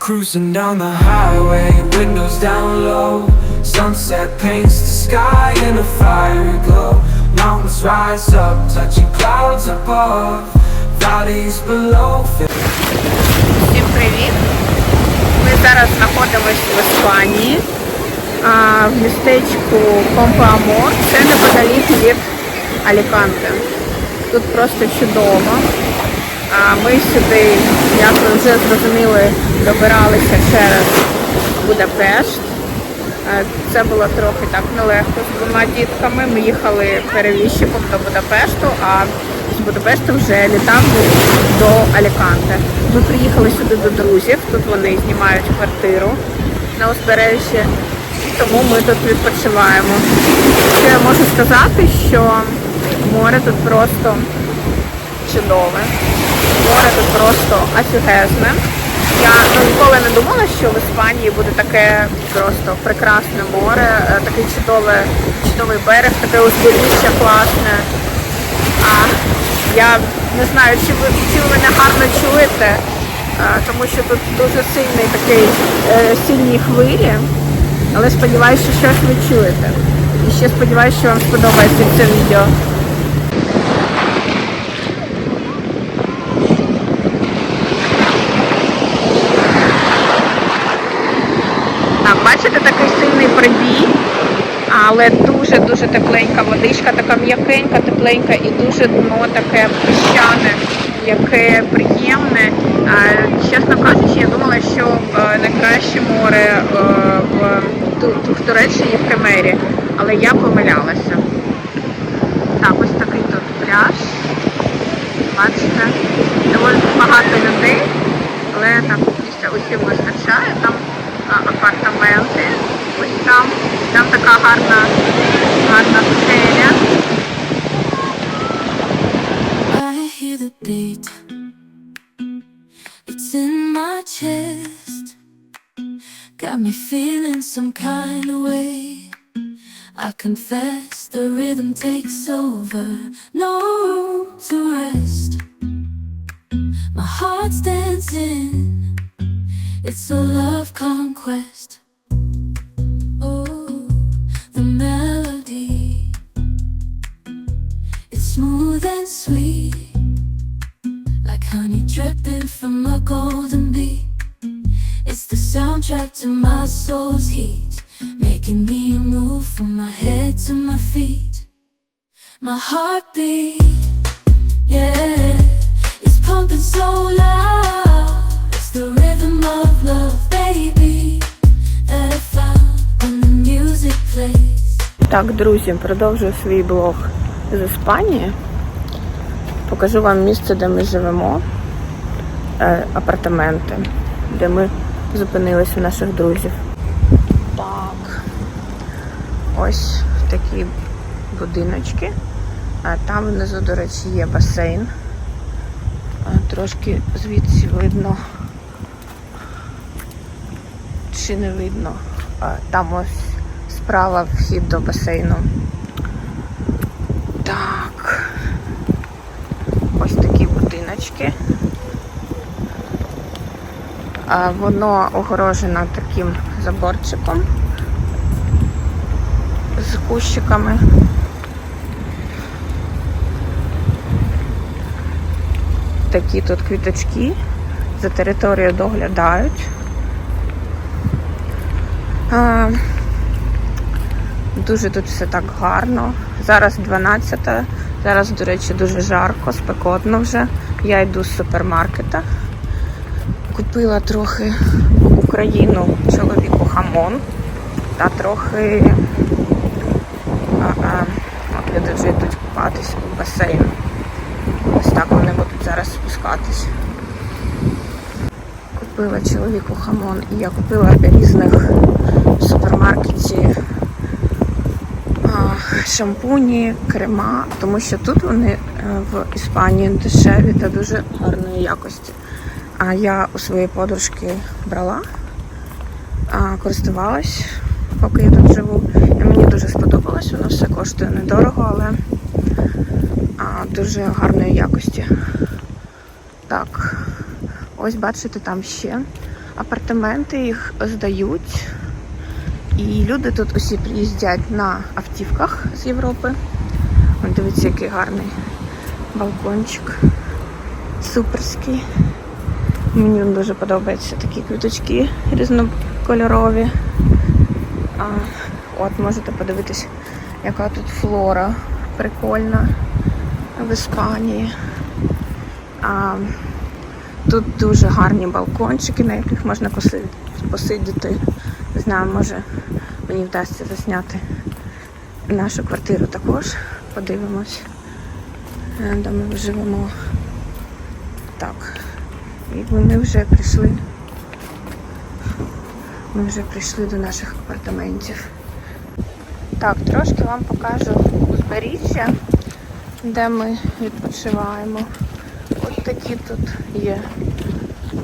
Cruising down the highway, windows down low. Sunset paints the sky in a fiery glow. Mountains rise up, touching clouds above. Valleys below. Всім привіт! Ми зараз знаходимося в Іспанії, а, в містечку Компоамор. Це неподалік від Аліканте. Тут просто чудово. Ми сюди, як ви вже зрозуміли, добиралися через Будапешт. Е, Це було трохи так нелегко з двома дітками. Ми їхали перевіщиком до Будапешту, а з Будапешту вже літав до Аліканте. Ми приїхали сюди до друзів. Тут вони знімають квартиру на узбережжі, тому ми тут відпочиваємо. Що я можу сказати, що море тут просто чудове. Море тут просто офігезне. Я ну, ніколи не думала, що в Іспанії буде таке просто прекрасне море, е, такий чудове, чудовий берег, таке узбережжя класне. А я не знаю, чи ви, чи ви мене гарно чуєте, е, тому що тут дуже сильний такий е, сильні хвилі. Але сподіваюся, що щось ви чуєте. І ще сподіваюся, що вам сподобається це відео. Так, бачите, такий сильний прибій, але дуже-дуже тепленька водичка, така м'якенька, тепленька і дуже дно таке піщане, яке приємне. Чесно кажучи, я думала, що е, найкраще море е, в, Туреччині в Кемері, але я помилялася. Так, ось такий тут пляж. Бачите, доволі багато людей, але так місця усім вистачає. Там апартаменти. Ось там. Там така гарна, гарна стеля. I hear the beat. It's in my chest. Got me feeling some kind of way. I confess the rhythm takes over. No room to rest. My heart's dancing. It's a love conquest. Так, друзі, продовжую свій блог з Іспанії. Покажу вам місце, де ми живемо, е, апартаменти, де ми зупинилися наших друзів. Так, ось такі будиночки. А там внизу, до речі, є басейн. Трошки звідси видно. Чи не видно? Там ось справа вхід до басейну. Так. Ось такі будиночки. Воно огорожено таким заборчиком з кущиками. Такі тут квіточки за територією доглядають. Дуже тут все так гарно. Зараз 12. Зараз, до речі, дуже жарко, спекотно вже. Я йду з супермаркета. Купила трохи в Україну чоловіку хамон та трохи от люди вже йдуть купатись у басейн. Ось так вони будуть зараз спускатись. Купила чоловіку хамон і я купила різних в супермаркеті шампуні, крема, тому що тут вони е, в Іспанії дешеві та дуже гарної якості. А я у своєї подружки брала, користувалась, поки я тут живу. І мені дуже сподобалось, воно все коштує недорого, але дуже гарної якості. Так, ось бачите, там ще апартаменти, їх здають. І люди тут усі приїздять на автівках з Європи. Ось дивіться, який гарний балкончик. Суперський. Мені дуже подобаються такі квіточки різнокольорові. А, от можете подивитись, яка тут флора прикольна в Іспанії. А, тут дуже гарні балкончики, на яких можна посидіти. Знаю, може мені вдасться засняти нашу квартиру також. Подивимось, е, де ми живемо. Так. І ми вже прийшли. Ми вже прийшли до наших апартаментів. Так, трошки вам покажу узбережжя, де ми відпочиваємо. От такі тут є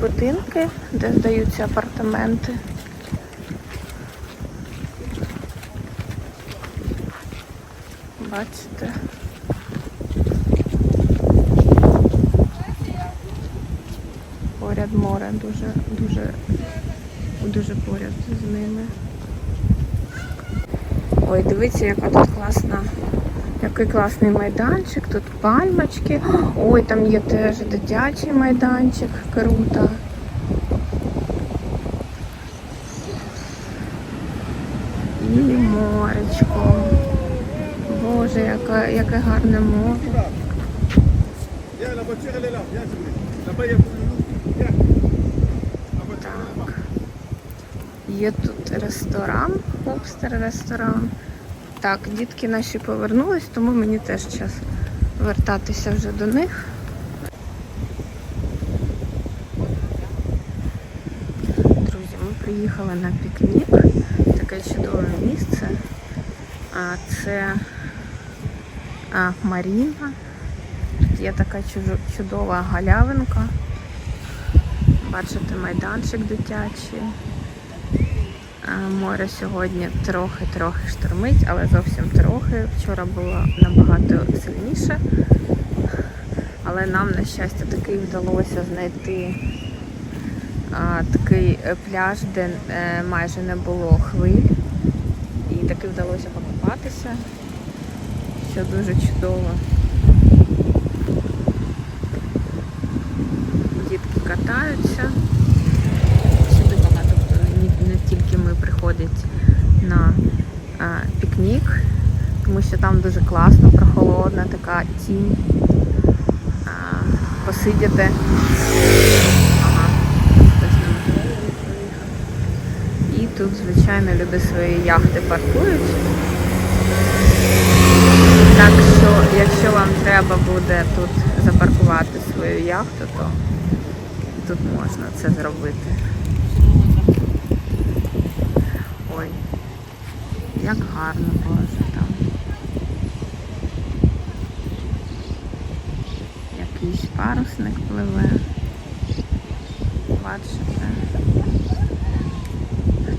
будинки, де здаються апартаменти. Бачите? Поряд море, дуже, дуже, дуже поряд з ними. Ой, дивіться, яка тут класна, який класний майданчик, тут пальмочки. Ой, там є теж дитячий майданчик, круто. І моречко. Боже, яке, яке гарне море. Là-bas. Є тут ресторан, хопстер ресторан. Так, дітки наші повернулись, тому мені теж час вертатися вже до них. Друзі, ми приїхали на пікнік. Таке чудове місце. А це а, Маріна. Тут є така чудова галявинка. Бачите, майданчик дитячий. Море сьогодні трохи-трохи штормить, але зовсім трохи. Вчора було набагато сильніше. Але нам, на щастя, таки вдалося знайти а, такий пляж, де е, майже не було хвиль. І таки вдалося покупатися, що дуже чудово. Дітки катаються. Сюди багато не, тільки ми приходять на а, пікнік, тому що там дуже класно, прохолодна така тінь. А, посидіти. І тут, звичайно, люди свої яхти паркують. Так що, якщо вам буде тут запаркувати свою яхту, то тут можна це зробити. Ой, як гарно боже там. Якийсь парусник пливе. Бачите?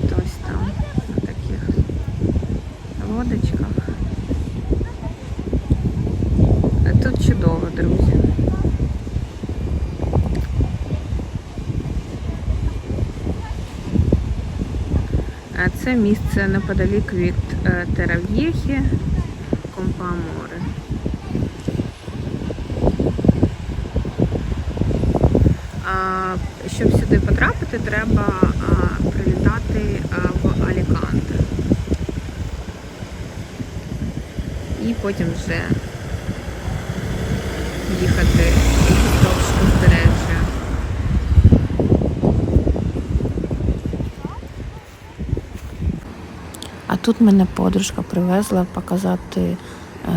Хтось там на таких лодочках. Тут чудово, друзі. А Це місце неподалік від е, Терав'єхі, Компаморе. А, Щоб сюди потрапити, треба прилітати в Аліканте. І потім вже їхати вздовж узбережжя. А тут мене подружка привезла показати е,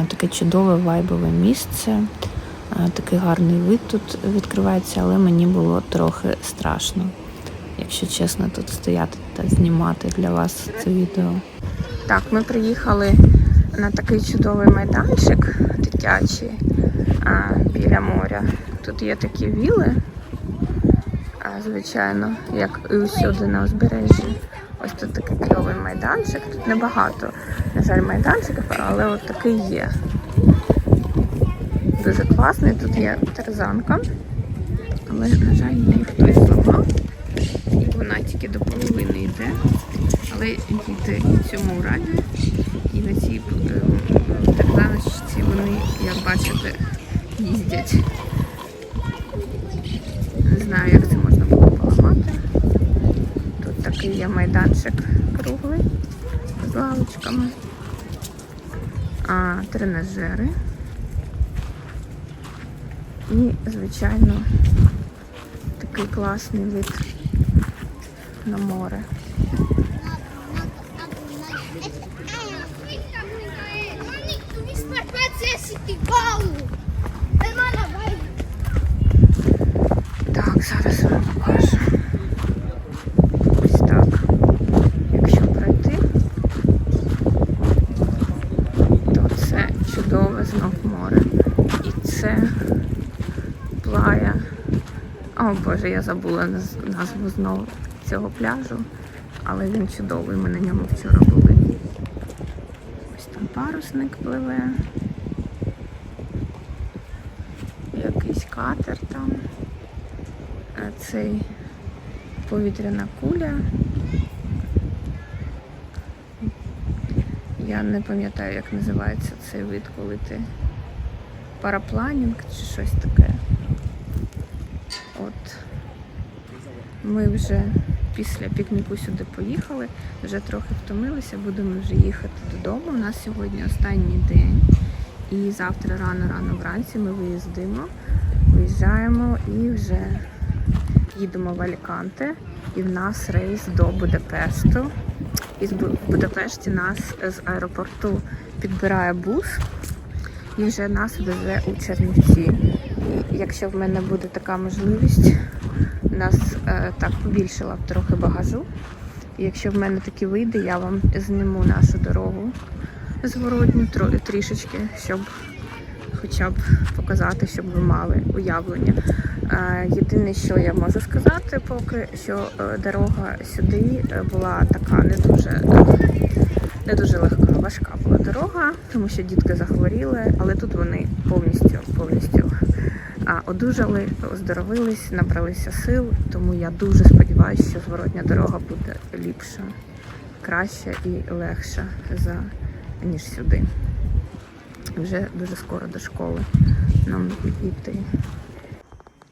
таке чудове вайбове місце. Е, Такий гарний вид тут відкривається, але мені було трохи страшно, якщо чесно, тут стояти та знімати для вас це відео. Так, ми приїхали на такий чудовий майданчик дитячий біля моря. Тут є такі віли, звичайно, як і усюди на узбережжі. Ось тут такий кльовий майданчик. Тут небагато, на жаль, майданчиків, але от такий є. Дуже класний. Тут є тарзанка, але, на жаль, її хтось зламав. І вона тільки до половини йде. Але діти цьому раді. І на цій е, тарзаночці вони, як бачите, їздять. Не знаю, як це можна було поламати. Тут такий є майданчик круглий з лавочками. А, тренажери. І, звичайно, такий класний вид на море. Так, зараз вам покажу. Ось так. Якщо пройти, то це чудове знов море. І це плая. О Боже, я забула назву знову цього пляжу, але він чудовий, ми на ньому вчора були. Ось там парусник пливе. Якийсь катер там. Цей повітряна куля. Я не пам'ятаю, як називається цей вид, коли ти парапланінг чи щось таке. От ми вже після пікніку сюди поїхали, вже трохи втомилися, будемо вже їхати додому. У нас сьогодні останній день. І завтра рано-рано вранці ми виїздимо, виїжджаємо і вже їдемо в Аліканте. І в нас рейс до Будапешту. Бу- в Будапешті нас з аеропорту підбирає бус і вже нас везе у Чернівці. Якщо в мене буде така можливість, нас е, так побільшила б трохи багажу. Якщо в мене таки вийде, я вам зніму нашу дорогу зворотню трішечки, щоб хоча б показати, щоб ви мали уявлення. Е, Єдине, що я можу сказати, поки що е, дорога сюди е, була така не дуже, не дуже легка, важка була дорога, тому що дітки захворіли, але тут вони повністю повністю а, одужали, оздоровились, набралися сил. Тому я дуже сподіваюся, що зворотня дорога буде ліпша, краща і легша за ніж сюди. Вже дуже скоро до школи нам йти.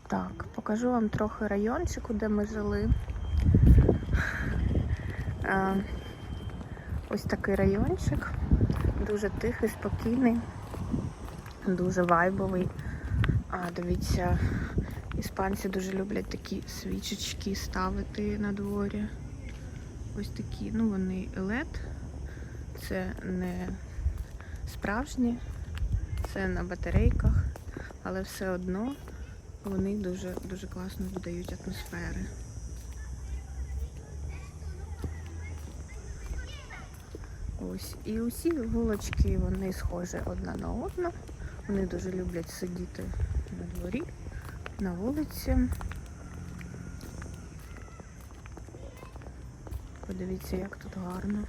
Так, покажу вам трохи райончику, де ми жили. Ось такий райончик. Дуже тихий, спокійний, дуже вайбовий. А, дивіться, іспанці дуже люблять такі свічечки ставити на дворі. Ось такі, ну вони LED. Це не справжні, це на батарейках, але все одно вони дуже, дуже класно додають атмосфери. Ось. І усі вулочки вони схожі одна на одну. Вони дуже люблять сидіти на дворі, на вулиці. Подивіться, як тут гарно.